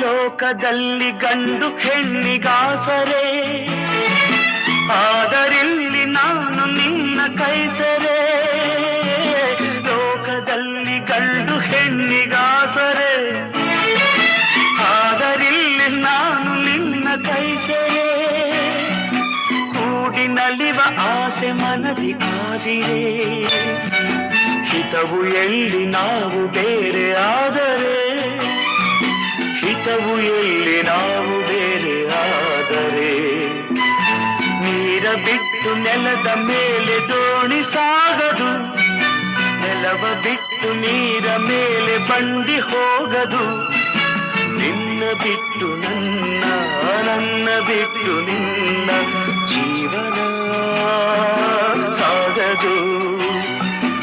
ಲೋಕದಲ್ಲಿ ಗಂಡು ಹೆಣ್ಣಿಗಾಸರೆ. ಆದರಿಲ್ಲಿ ನಾನು ನಿನ್ನ ಕೈಸರೆ. ಲೋಕದಲ್ಲಿ ಗಂಡು ಹೆಣ್ಣಿಗಾಸರೆ. ಆದರಿಲ್ಲಿ ನಾನು ನಿನ್ನ ಕೈಸರೆ. ಕೂಡಿ ನಲಿವ ಆಸೆ ಮನದಿ ಆದಿರೇ. ಹಿತವು ಎಲ್ಲಿ ನಾವು ಬೇರೆ ಆದರೆ ಹಿತವು ಎಲ್ಲಿ ನಾವು ಬೇರೆ ಆದರೆ? ನೀರ ಬಿಟ್ಟು ನೆಲದ ಮೇಲೆ ದೋಣಿ ಸಾಗದು. ನೆಲವ ಬಿಟ್ಟು ನೀರ ಮೇಲೆ ಬಂಡಿ ಹೋಗದು. ನಿನ್ನ ಬಿಟ್ಟು ನನ್ನ ನನ್ನ ಬಿಟ್ಟು ನಿನ್ನ.